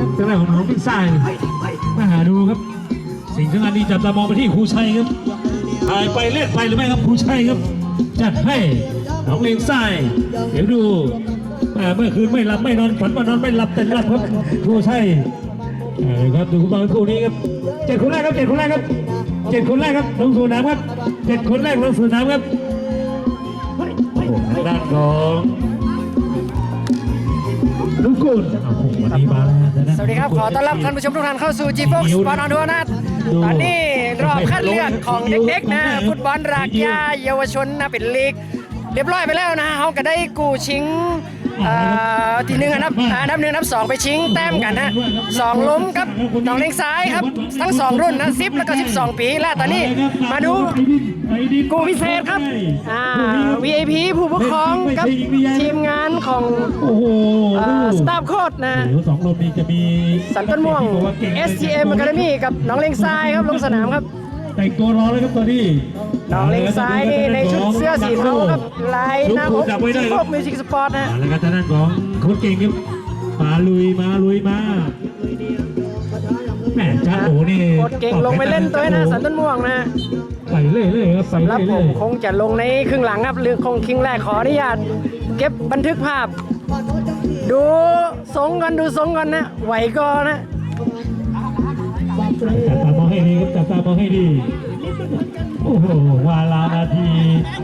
ครับจะได้ของน้องพิซซ่ามาหาดูครับ สิ่งสำคัญที่จับตามองไปที่ครูชัยครับถ่ายไปเล่นไปหรือไม่ครับครูชัยครับ จัดให้น้องเลงไส้เดี๋ยวดูแม่เมื่อคืนไม่หลับไม่นอนฝันว่านอนไม่หลับแต่หลับครับครูชัยเอาละครับดูบอลคู่นี้ครับเจ็ดคนแรกครับเจ็ดคนแรกครับเจ็ดคนแรกครับลงสู่น้ำครับเจ็ดคนแรกลงสู่น้ำครับโอ้โหทางด้านของ ลูกกุลโอ้โหวันนี้มาแล้วนะสวัสดีครับ ขอต้อนรับท่านผู้ชมทุกท่านเข้าสู่ G Fox Sport on Tour นะตอนนี้รอบคัดเลือกของเด็กๆนะฟุตบอลรากหญ้าเยาวชนนะเป็นลีก เรียบร้อยไปแล้วนะเขาก็ได้กูชิงเอ่อ ที่หนึ่งอันดับอันดับหนึ่งอันดับสองไปชิงแต้มกันนะสองล้มกับน้องเล็งซ้ายครับ ทั้งสองรุ่นนะสิบแล้วก็สิบสองปีแล้วตอนนี้มาดูกูพิเศษครับอ่า VIP ผู้ปกครองกับทีมงานของโอ้โหสตาฟโค้ดนะโอ้โหสองลมนี้จะมีสันต้นม่วง STM Academy กับน้องเลงซ้ายครับลงสนามครับ แต่งตัวรอแล้วครับตอนนี้น้องเลงซ้ายนี่ในชุดเสื้อสีเทาครับลายหน้าอกจับไว้ได้ที่คพรับบมิวสิกสปอร์ตนะเอาละครับทางด้านของโค้ชเก่งครับมาลุยมาลุยมาแหม่จ้าโอนี่โคตรเก่งลงไปเล่นตัวให้นะสันต้นม่วงนะไปเรื่อยๆครับไปสำหรับเรื่ผอยมคงจะลงในครึ่งหลังครับหรือคงครึ่งแรกขออนุญาตเก็บบันทึกภาพ ดูทรงกันดูทรงกันนะไหวก็นะๆจับตามอง ให้ดีครับจับตามองให้ดี โอ้โหวาลานาที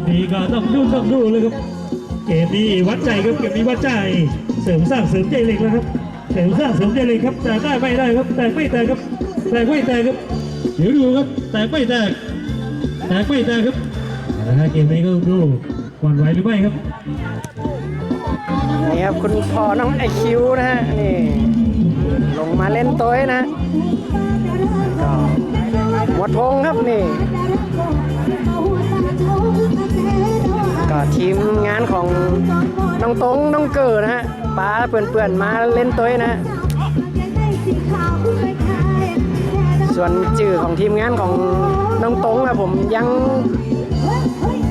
นี้ก็ต้องดูต้องดูเลยครับ เกมนี้วัดใจครับเกมนี้วัดใจ เสริมสร้างเสริมใจเล็กแล้วครับ เสริมสร้างเสริมใจเล็กครับ แต่ได้ไม่ได้ครับ แต่ไม่แต่ครับแต่ไม่แต่ครับ เดี๋ยวดูครับ แต่ไม่แต่แต่ไม่แต่ครับเอาละฮะเกมนี้ก็ต้องดูหวั่นไหวหรือไม่ครับ นี่ครับคุณพ่อน้องไอคิวนะฮะ นี่ ลงมาเล่นตัวนะ หมวดพงครับนี่ก็ทีมงานของน้องตงน้องเกิดนะฮะป้าเปื่อนๆมาเล่นตัวนะฮะส่วนชื่อของทีมงานของน้องตงอะผมยัง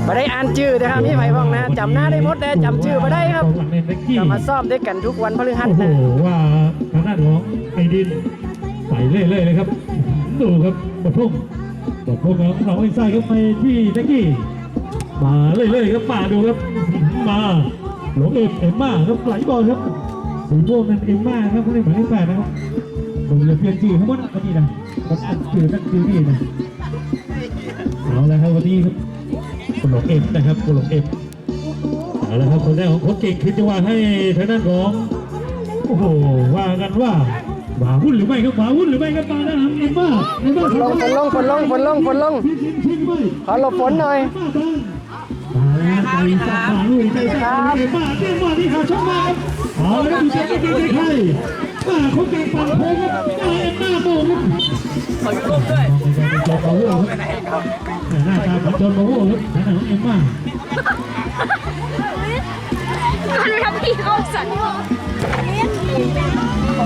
ไม่ได้อ่านชื่อนะครับพี่ไผ่พองนะจำหน้าได้หมดแต่จำชื่อม่ได้ครับหลังเล่นเล็กกี้ก็มาซ้อมด้วยกันทุกวันพฤหัสโอ้โหว่าทางด้านของไอดินใส่เรื่อยๆเลยครับ ดูครับบทพุ่งบทพุ่งของเราไอ้ไส้ครับไปที่เล็กกี้มาเรื่อยๆครับมาดูครับมาหลงเอ็มเอ็มมาครับไหลบอลครับสีม่วงนั่นเอ็มมาครับผู้เล่นหมายเลขแปดนะครับผมเปลี่ยนชื่อเขาหมดวันนี้นะผมอ่นชื่อนั่นชื่อนี่นะเอาละครับวันนี้ครับคุณหลงเอ็มนะครับคุณหลงเอ็มเอาละครับคนแรกของโค้ชเก่งคือจังหวะให้ทางด้านของโอ้โหว่ากันว่า หมาวุ่นหรือไม่ครับหมาวุ่นหรือไม่ครับมาด้านหลังเอ็มมาเอ็มมาฝนลงฝนลงฝนลงฝนลงฝนลงขอหลบฝนหน่อยมาแล้วไปสักมาลุยใจสักเลยมาเตี้ยมาที่ขาช่องมาเอาแล้วดูเจ๊เก่งใครมาเขาเก่งปั่นโค้งครับมาเอ็มหน้าโบกครับเขาอยู่ร่วมด้วยจบมาโว้ครับหน้าตาของจนมาโว้ครับหน้าของเอ็มมามันทำพี่เข้าสัน เอา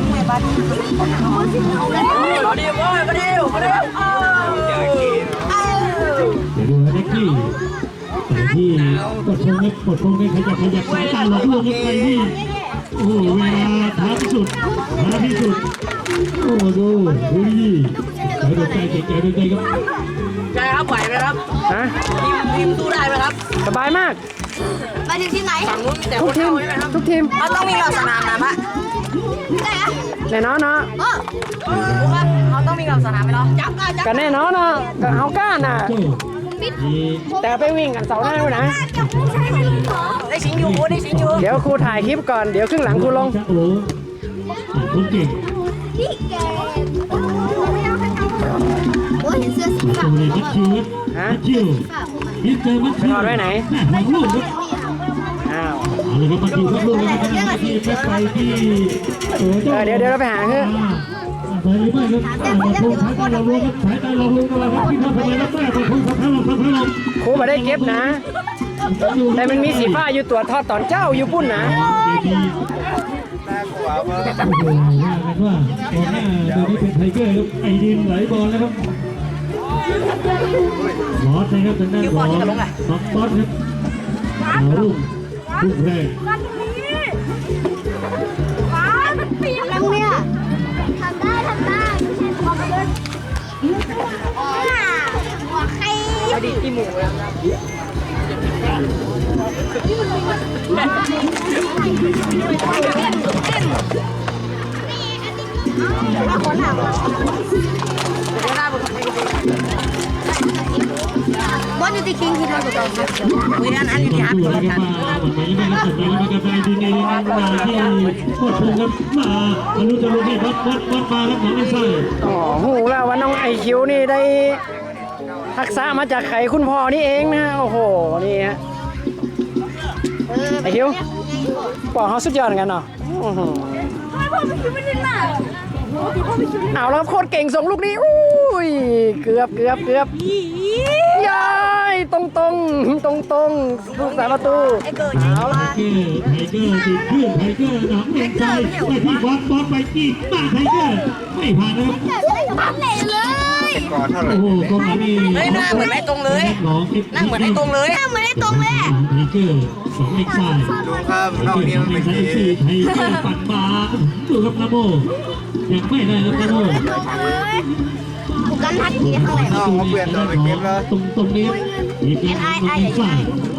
ดีว่ามาดีมาดีเดี๋ยวดูนะเด็กที่ที่กดโค้งกดโค้งขยับขยับสายตาหลอกลวงกันไปที่โอ้โหเวลาท้าที่สุดท้าที่สุดโอ้โหดูดูดีใจดูใจใจใจดูใจครับใจครับไหวไหมครับฮะทีมทีมสู้ได้ไหมครับสบายมากไปถึงที่ไหนฝั่งนู้นมีแต่คนเท่าใช่ไหมครับทุกทีมเขาต้องมีกับสนามนะพะไหนอะ แน่นอนเนาะเขาต้องมีกับสนามไหมเนาะจับก่อนจับก็แน่นอนเนาะก็เอาก้านน่ะแต่ไปวิ่งกันเสาร์หน้าด้วยนะ ได้ชิงอยู่ได้ชิงอยู่เดี๋ยวครูถ่ายคลิปก่อนเดี๋ยวครึ่งหลังครูลงชักโอ้คุณเก่งพี่แกโอ้ยเห็นเสื้อสีฟ้าตัวนี้มัดคิวฮะมัดคิวมิสเตอร์มัดคิวไปนอนไว้ไหน แม่ของลูกครับอ้าวเอาเลยครับมัดคิวครับลูกเลยนะครับที่แม่ไปที่โอ้เอเจ้าอเดี๋ยวเดี๋ยวเราไปหาเฮ้ยไปหรือไม่ครับมาพุ่งสายตาเราลงครับสายตาเราลงตลอดครับที่เข้าไปรับแม่มาพุ่งขับพลังขับพลังครูมาได้เก็บนะ แต่มันมีสีฟ้าอยู่ตัวทอดตอนเจ้าอยู่ปุ้นนะดีโอ้โหว่ากันว่าตอนหน้าตัวนี้เป็นไทเกอร์ครับไอดินไหลบอลแล้วครับบอสนะครับทางด้านของน้องบอสครับเอาลูก มันตรงนี้ป้ามันปีนแล้วเนี่ยทำได้ทำได้ใช่ความเล่นหัวใครอดีตที่หมูแล้วนะเต้น บอลอยู่ที่คิงคือทางตัวเสียคุยกันอันนี้ที่ฮัทดูคนนะละคกัรับนมาวันนี้นะครับวันนี้นะครับไอ้ดินเองมาที่โคตรภูครับมาอนุจรุให้วัดวัดวัดมาครับหนองไอ้ไส้อ๋อหูแล้วว่าน้องไอคิวนี่ได้ทักษะมาจากไข่คุณพ่อนี่เองนะโอ้โห นี่ฮะ ไอคิวปอกเขาสุดยอดเหมือนกันเนาะอื้อหือทำไมพ่อไม่คิดไม่ได้หน้าพ่อไม่คิดเอาแล้วครับโคตรเก่งส่งลูกนี้อุ้ย เกือบเกือบเกือบย้าย ตรงตรงตรงตรงๆลูกสาประตูเอาละเกอร์ไทเกอร์ติดเครื่องไทเกอร์หนองไอ้ไส้ไปที่วัดบอลไปที่มาไทเกอร์ไม่ผ่านนะครับแต่ไม่ได้ทำเลยเลยโอ้โหกองหลังนี่เฮ้ยหน้าเหมือนไอ้ตรงเลยน้องหน้าเหมือนไอ้ตรงเลยหน้าเหมือนไอ้ตรงเลยไทเกอร์สองไอ้ไส้ดูครับไทรอบเกอนี้ร์มันไอ้เป็นไส้สีสี่ไทเกอร์ปัดมาดูครับนาโมยังไม่ได้ครับนาโมตรงเลย กูกันทัดทีข้างหลังน้องเขาเปลี่ยนตัวเป็นเกมแล้วตรงตรงนี้อีกแล้วน้องไอ้ไส้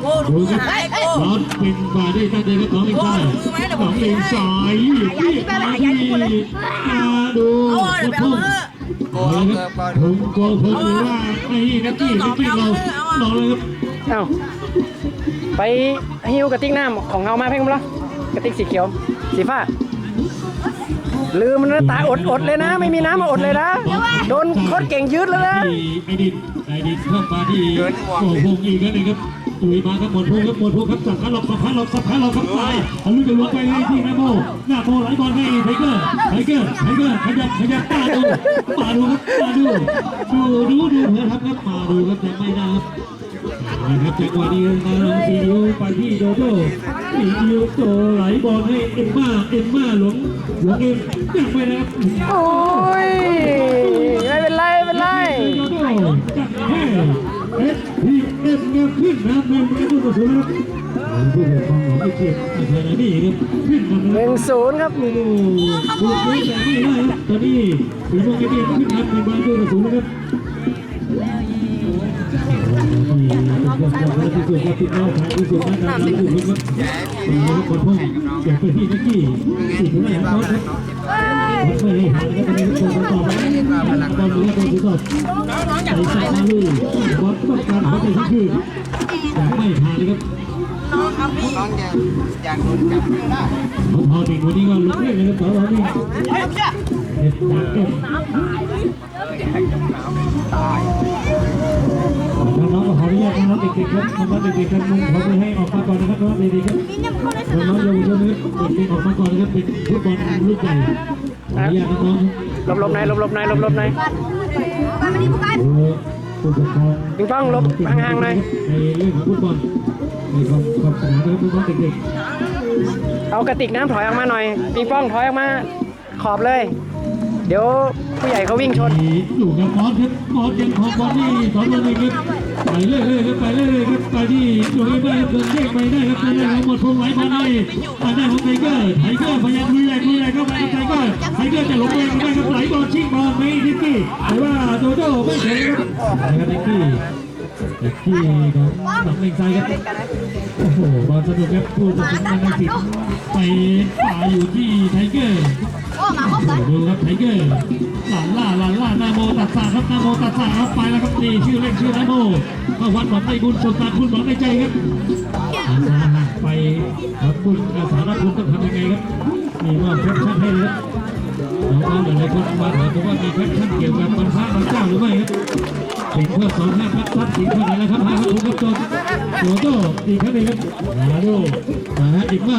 โก้ดูมือให้โก้ร้อนเป็นบาได้ตั้งใจครับน้องไอ้ไส้น้องเองสายที่มาดูเอาเดี๋ยวไปเอามือโกงเกินบอลผมโกผมหรือว่าไอ้นักกี้นักกี้เราเราเลยครับเอาไปหิวกระติกน้ำของเฮามาเพ่งมั้งกระติกสีเขียวสีฟ้า ลืมมันนะตาอดอดเลยนะ ไม่มีน้ำมาอดเลยนะ โดนโคตรเก่งยืดเลยนะไอ้ดินไอ้ดินเข้ามาที่โอ้โหอีกแล้วนะครับตุยมาครับหมดพวกครับหมดพวกครับสับขาหลอกสับขาหลอกสับขาหลอกครับไปทะลุจะลงไปเลยที่นาโมหน้าโมไหลบอลให้ไทเกอร์ไทเกอร์ไทเกอร์ขยับขยับมาดูมาดูครับมาดูดูดูดูเถอะครับครับมาดูครับยังไม่ได้ครับ นะครับจังหวะนี้มาลงซีอิ๊วไปที่โดโดซีอิ๊วโตไหลบอลให้เอ็มม่าเอ็มม่าหลวงหลวงเอ็มยังไม่ได้ครับโอ้ยไม่เป็นไรไม่เป็นไรจัดให้เอสพีเอ็มเงินขึ้นนะเงินเป็นผู้ตัดสินครับผู้ปกครองของไอ้เกียรติอาคารนี่ครับขึ้นมาหแล้นึ่วงศูนย์ครับโอ้โหผู้ตัดสินแต่ไม่ได้ครับตอนนี้ถือว่าไอเกียรติขึ้นครับเป็นบอลผู้ตัดสินครับ ที่สุดครับที่น้องทางที่สุดนะครับที่สุดครับนี่ครับคนพ่ออยากไปที่นักกี้สิบเท่าไหร่ครับครับไม่ให้หานะครับตอนนี้คนต่อไปตอนนี้คนที่สอบไอ้สัตว์มาลูกบอลต้องการเขาไปที่คือแต่ไม่ผ่านเลยครับน้องอยากอยากโดนจับไม่ได้เขาพอเด็กวันนี้ก็ลุกเล่นเลยครับต่อเรานี่เด็ดจัดเก็บน้อง ๆก็ขออนุญาตน้องเด็กๆครับน้องเด็กๆกันมุมขอไปให้ออกมาก่อนนะครับน้องเด็กๆครับน้องเยาวชนนะครับเด็กๆออกมาก่อนนะครับเป็นฟุตบอลลูกใหญ่ขออนุญาตน้องหลบหลบในหลบหลบในหลบหลบในปมาดิพวกกันโอ้ผู้ปกครองปิงปองลบห่างๆหน่อยในเรื่องของฟุตบอลในความความสนามนะครับน้องเด็กเอากระติกน้ำถอยออกมาหน่อยปิงปองถอยออกมาขอบเลย เดี๋ยวผู้ใหญ่เขาวิ่งชนอยู่กับมอสครับมอสยังของบอลนี่สองคนเองครับ ไปเรื่อยๆครับไปเรื่อยๆครับไปที่โดยไม่เดินเด้งไปได้ครับไปได้ครับหมดพงไหลมาได้มาได้ของไทเกอร์ไทเกอร์พยายามลุยแรงลุยแรงเข้าไปไทเกอร์ไทเกอร์จะหลงแรงได้ครับไหลบอลชิงบอลไม่ทิกกี้แต่ว่าโดโดไม่แข็งครับนะครับทิกกี้ทิกกี้ของหลังเลงซ้ายครับโอ้โหบอลสนุกครับผู้ตัดสินนักสิทธิ์ไปป่าอยู่ที่ไทเกอร์ อ้มาครบกันดูครับไทเกอร์หลานล่าหลานล่านาโมตัดสาครับนาโมตัดสาครับไปแล้วครับนี่ชื่อเล่นชื่อนาโมเข้าวัดหวังในบุญสมบัติคุณหวังในใจครับไปครับบุญอาสารับคุณต้องทำยังไงครับนี่ว่าแคปชั่นให้เลยครับน้องๆหลายๆคนมาถามผมว่ามีแคปชั่นเกี่ยวกับวันพระวันเจ้าหรือไม่ครับสิงเพื่อสองห้าพัดทรัพสินเท่าไหร่แล้วครับห้าพันถูกครับจนโจโจ้อีกครั้งหนึ่งครับมาดูมาฮะอีกมา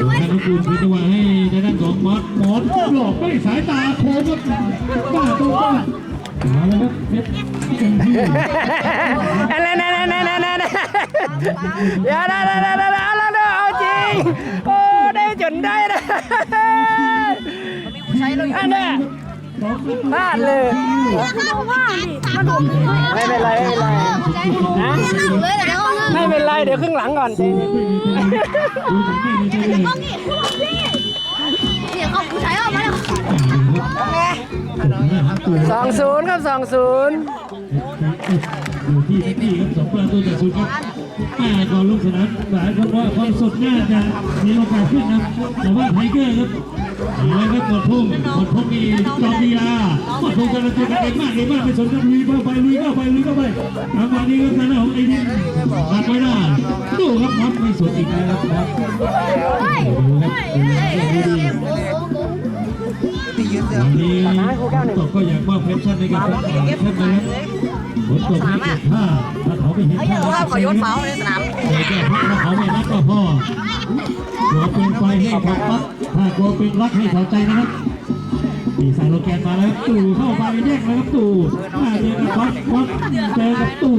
ทางดูด้วยทางคุณพิจวาให้ในด้านของมอสมอสหลอกไม่สายตาโค้งครับบ้าตรงบ้ามาแล้วครับเพชรเอะไรนะนะนะนะนะนะอย่านะนะนะนะนะเอาละเอาจริงโอ้ได้จนได้นะมีผู้ใช้เราอยู่อันเนี้ยพลาดเลยข้าวว่ามันผมไม่เป็นไรไม่เป็นไรนะเลยเดี๋ยว ไม่เป็นไรเดี๋ยวครึ่งหลังก่อนดูถึงไม่มีใจเลยเนี่ยเขาใช้ออกมาแล้วสองศูนย์ครับสองศูนย์อยู่ที่ที่นี่ครับสองประตูต่อศูนย์ครับแม่ก่อนลงสนามหลายคนว่าความสดน่าจะมีโอกาสขึ้นนะแต่ว่าไทเกอร์ครับ เอาเลยครับหมดพุ่งหมดพุ่งมีจอมดีลาหมดพุ่งกำลังจะเก่งมากเก่งมากไปสนกับลุยเข้าไปลุยเข้าไปลุยเข้าไปทางวันนี้ครับทางด้านของไอ้นี่รับไม่ได้ดูครับมัดไม่สวนอีกแล้วครับดูครับดูดีที่ยืนเสื้อวันนี้ตกก็อยากมอบเพชรชั่นในการแข่งขันนะครับฝนตกไม่เก็บผ้าถ้าเขาไม่เห็นผ้าเพราะว่าขอยศเมาในสนามใส่แก้ผ้าถ้าเขาไม่รักก็พ่อกลัวเป็นไฟให้เขาปั๊บ ถ้ากลัวเป็นรักให้เขาใจนะครับมีสายโลแกนมาแล้วตู่เข้าไปแยกเลยครับตู่มาเจอกับปั๊บปั๊บเจอกับตู่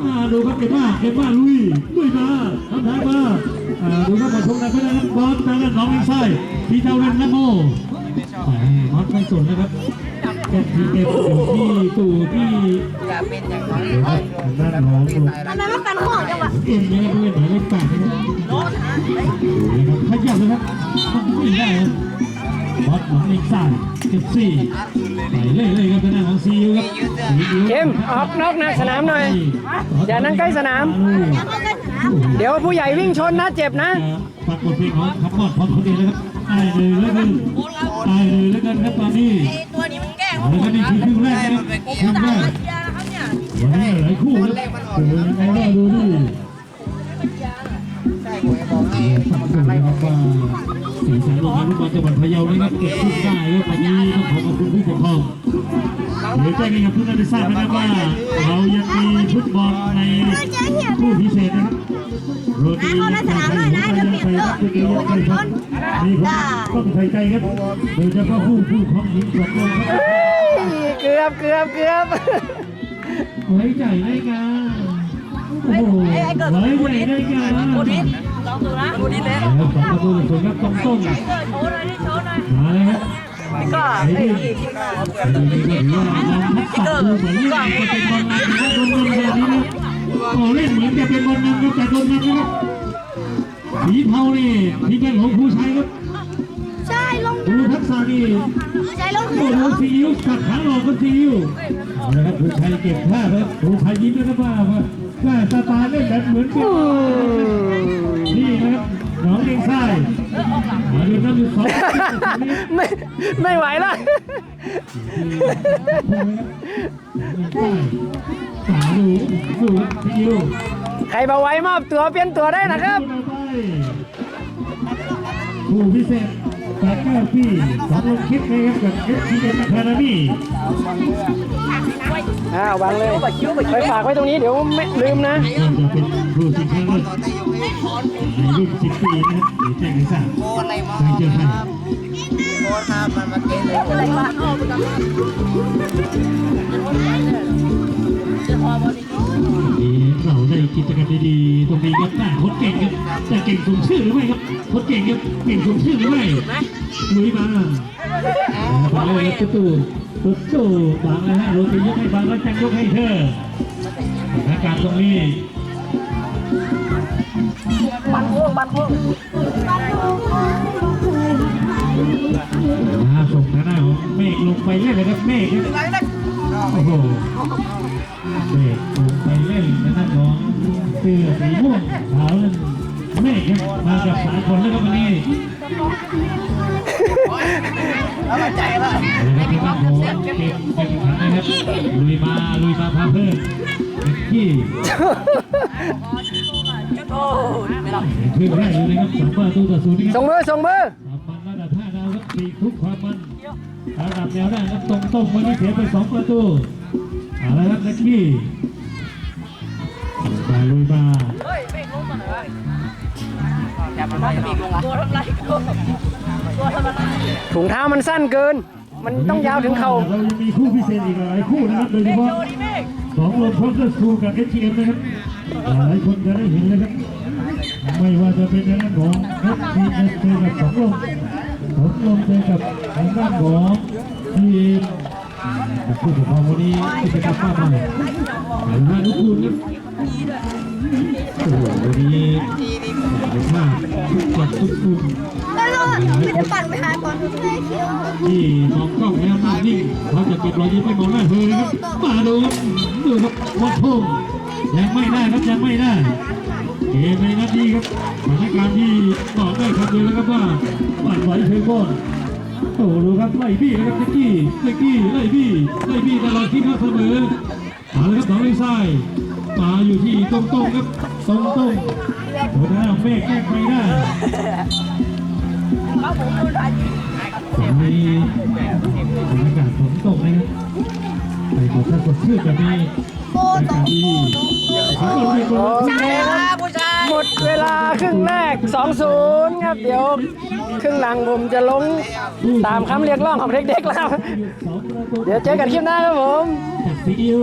มาดูครับเก็บผ้าเก็บผ้าลุยลุยมาทำทายมาดูครับมาชมกันไม่ได้ครับบอลทางด้านน้องอินไซด์พี่เจ้าเล่นนะโมมอสไม่สนนะครับ เก็บที่เก็บอยู่ที่ตู่ที่อย่าเป็นอย่างนั้นครับด้านของตู่ทำไมมันกันหมดจังวะเอ็มยังไม่เป็นหมายเลขแปดนะครับขยับเลยครับต้องไม่ได้ครับบอสหลังเลขสามเก็บสี่ไปเรื่อยๆครับด้านของซีอิ๊วครับซีอิ๊วเข้มออกนอกหน้าสนามหน่อย อย่านั่งใกล้สนาม เดี๋ยวผู้ใหญ่วิ่งชนนะเจ็บนะปรากฏเพลงของขับมอดพร้อมคนเดียวเลยครับตายเลยแล้วกันตายเลยแล้วกันครับตอนนี้ ตัวนี้มันแกล้งเอาละครับนี่คือครึ่งแรกนะครับครึ่งแรกยาแล้วครับเนี่ยวันนี้หลายคู่ครับโอ้โหยังไงก็ดูดิใช่ผมบอกให้สังเกตนะครับว่า สีสันโรงงานลูกบอลจังหวัดพะเยานะครับเกิดขึ้นได้ครับวันนี้ต้องขอขอบคุณผู้ปกครองเดี๋ยวแจ้งให้กับทุกท่านได้ทราบนะครับว่า เรายังมีฟุตบอลในคู่พิเศษนะครับโรตีการไทยหัวใจยังไทยครับคือยังไทยครับมีคนต้องใส่ใจครับโดยเฉพาะผู้ผู้ของหญิงสองคนครับเกือบเกือบเกือบไว้ใจได้งาโอ้โหไว้ใจได้งาโคดิ สองดูนะโคดิเลยแล้วสองประตูต่อศูนย์ครับต้องต้มโชว์หน่อยดิโชว์หน่อยมาเลยครับก็ไอ้นี่ไอ้นี่ก็ถือว่กษะดูเหมือนเล่นจะเป็นบอลนำนะครับโดนนำแบบนี้นะโอ้เล่นเหมือนจะเป็นบอลนำครับแต่โดนนำนะครับสีเทานี่พี่เป็นของครูชัยครับใช่ลงครูทักษะนี่ใช่ลงโอ้โหซีอิ๊วกัดขาหลอกก็ซีอิ๊วเอาละครับครูชัยเก็บผ้าครับครูชัยยิ้มนะครับ ว่าว่าสไตล์เล่นแบบเหมือนเป็นนี่นะครับน้องเองซ้ายมาดูครับดูสองไม่ไม่ไหวแล้วสาดูดูซีอิ๊วใครมาไว้มอบตัวเปลี่ยนตัวได้นะครับผู้พิเศษ แปดเก้าที่สองลงคลิปนะครับกับเอฟซีเอ็มคาราบีอ้าววางเลยไปฝากไว้ตรงนี้เดี๋ยวไม่ลืมนะก็จะเป็นผู้ชิงชนะเลิศต่อแต่ยกให้ในรุ่น10ปีนะครับเดี๋ยวแจ้งให้ทราบโค้อะไรมาทางเจ้าท่านโค้ครับมันมาเกณฑ์เลย กิจกรรมดีๆตรงนี้ครับหน้าโคตรเก่งครับแต่เก่งสมชื่อหรือไม่ครับโคตรเก่งครับเก่งสมชื่อหรือไม่ลุยมาบางเลยครับตู้ตู้ตู้บางเลยฮะโรตียกให้บางแล้วจังยกให้เธอสถานการณ์ตรงนี้บันโค้งบันโค้งส่งทางหน้าของเมฆลงไปเล่นเลยครับเมฆครับหลังนักโอ้โหเมฆลงไปเล่นทางด้านของ คือสีม่วงขาวนั่นเมฆครับมากับสายคนแล้วครับวันนี้แล้วใจละนะครับทางด้านของเก็บเก็บขันนะครับลุยมาลุยมาพาเพิ่มเป็นที่ขึ้นแรกเลยนะครับสองประตูต่อศูนย์ส่งมือส่งมือความมันระดับห้าดาวครับปีทุกความมันระดับแนวหน้าครับตรงตรงวันนี้เสียไปสองประตูเอาละครับนักกี้มา ลุยมาเฮ้ยเบรกลงก่อนหน่อยวะแต่มันไม่เบรกลงอะตัวทำไรตัวทำอะไรถุงเท้ามันสั้นเกิน มันต้องยาวถึงเข่าเรายังมีคู่พิเศษอีกหลายคู่นะครับโดยเฉพาะโชว์ดิเมฆสองลมพร้อมกับซูกับเอชเอ็มนะครับหลายคนจะได้เห็นเลยครับ ไม่ว่าจะเป็นในด้านของเอชทีเอสเจอกับสองลมสองลมเจอกับทางด้านของทีม ผู้ปกครองวันนี้กิจกรรมมากมายหลายท่านทุกคนครับโอ้โหวันนี้หลายภาพทุกจัดทุกคุณแล้วก็ไม่ได้ปั่นไปหาก่อนไม่ได้คิวที่มองกล้องแล้วหน้านิ่งเขาจะเก็บรอยยิ้มไม่มองหน้าเธอนะครับมาดูดูครับวัดพุ่งยังไม่ได้ครับยังไม่ได้เกมในนัดนี้ครับสถานการณ์ที่บอกได้คำเดียวแล้วครับว่าหวั่นไหวเชิงบน โอ้ดูครับไล่บี้นะครับเจ๊กี้เจ๊กี้ไล่บี้ไล่บี้ตลอดที่เข้าเสมอเอาละครับน้องไอ้ไส้มาอยู่ที่ตรงๆครับตรงๆโอ้ถ้าเมฆแก้ไม่ได้เขาผมโดนทันตอนนี้บรรยากาศฝนตกนะครับไปขอท่านกดเชือกแบบนี้บรรยากาศดีขอบคุณทุกคนโอเคครับหมดเวลาครึ่งแรก 2-0 ครับเดี๋ยว ครึ่งหลังผมจะลงตามคำเรียกร้องของเด็กๆแล้วสองประตูเดี๋ยวเจอกันคลิปหน้าครับผมจากซีอิ๊ว